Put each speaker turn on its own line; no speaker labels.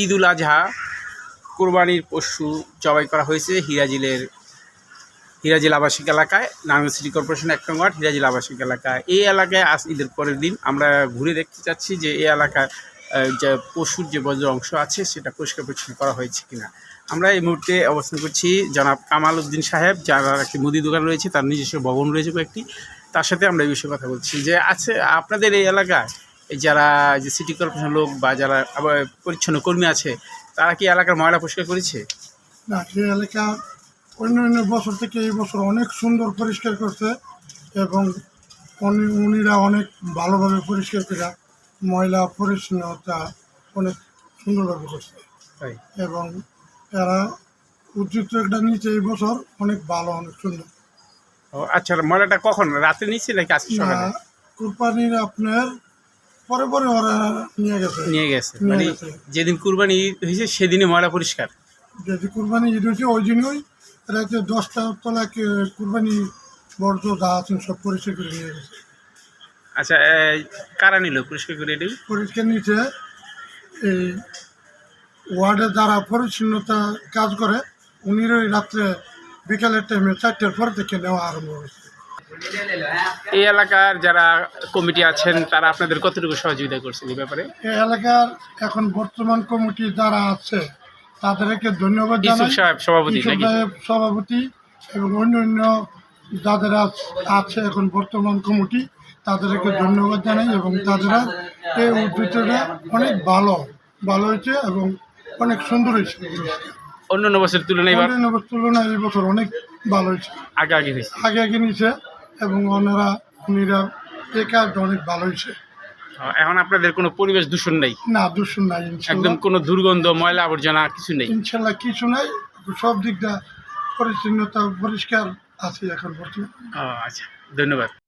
ঈদ উল আজহা কোরবানির পশু জবাই করা হয়েছে হিরাজিলের, হিরাজিল আবাসিক এলাকায় নারায়ণ সিটি কর্পোরেশন এক নং ওয়ার্ড হিরাজিল আবাসিক এলাকায়। এই এলাকায় আজ ঈদের পরের দিন আমরা ঘুরে দেখতে চাচ্ছি যে এই এলাকায় যে পশুর যে বজ্র অংশ আছে সেটা পরিষ্কার পরিচ্ছন্ন করা হয়েছে কিনা। আমরা এই মুহূর্তে অবস্থান করছি জনাব কামাল উদ্দিন সাহেব, যার একটি মুদি দোকান রয়েছে, তার নিজস্ব ভবন রয়েছে কয়েকটি। তার সাথে আমরা এই বিষয়ে কথা বলছি যে আছে, আপনাদের এই এলাকায় যারা যে সিটি কর্পোরেশন লোক বা যারা আবার পরিচ্ছন্ন কর্মী আছে তারা কি এলাকার ময়লা পরিষ্কার করেছে?
না সেই এলাকা অন্য অন্য বছর থেকে এই বছর অনেক সুন্দর পরিষ্কার করছে এবং উনি- উনিরা অনেক ভালোভাবে পরিষ্কার করে ময়লা পরিচ্ছন্নতা অনেক সুন্দরভাবে করছে।
তাই?
এবং এরা একটা নিচে এই বছর অনেক ভালো অনেক সুন্দর।
আচ্ছা ময়লাটা কখন? রাতে নিচ্ছে নাকি আজকে সকালে?
কোরবানির আপনার পরে পরে ওরা নিয়ে গেছে।
নিয়ে গেছে। মানে যেদিন কুরবানি ঈদ হয়েছে সেদিনে ময়লা পরিষ্কার।
যদি কুরবানি ঈদ হয়েছে ওই দিনই এরা যে দশটা তলা কুরবানি বর্জ্য যা আছেন সব পরিষ্কার করে নিয়ে গেছে।
আচ্ছা এই কারা নিল? পরিষ্কার করে এটি
পরিষ্কার নিচে এই ওয়ার্ডে যারা পরিচ্ছন্নতা কাজ করে উনিরই রাত্রে বিকালের টাইমে চারটের পর থেকে নেওয়া আরম্ভ হয়েছে।
এই এলাকার যারা কমিটি আছেন তারা আপনাদের কতটুকু সহযোগিতা করছেন এই ব্যাপারে?
এই এলাকার এখন বর্তমান কমিটি যারা আছে তাদেরকে ধন্যবাদ
সাহেব সভাপতি
ইউসুফ
নাকি?
সাহেব সভাপতি এবং অন্য অন্য যাদের আছ- আছে এখন বর্তমান কমিটি তাদেরকে ধন্যবাদ জানাই এবং তাদের এই উদ্যোগটা অনেক ভালো ভালো হয়েছে এবং অনেক সুন্দর হয়েছে।
অন্য অন্য বছরের তুলনায় এবার?
অন্যান্য বছর তুলনায় এই বছর অনেক ভালো হয়েছে।
আগে আগে হয়েছে।
আগে আগে নিয়েছে। এবং ওনারা উনিরা এই কাজটা অনেক ভালো হয়েছে।
এখন আপনাদের কোনো পরিবেশ দূষণ নেই?
না দূষণ নাই
একদম কোনো দুর্গন্ধ ময়লা আবর্জনা কিছু নেই?
ইনশাল্লাহ কিছু নাই। সব দিকটা পরিচ্ছন্নতা পরিষ্কার আছে এখন বর্তমানে।
আচ্ছা ধন্যবাদ।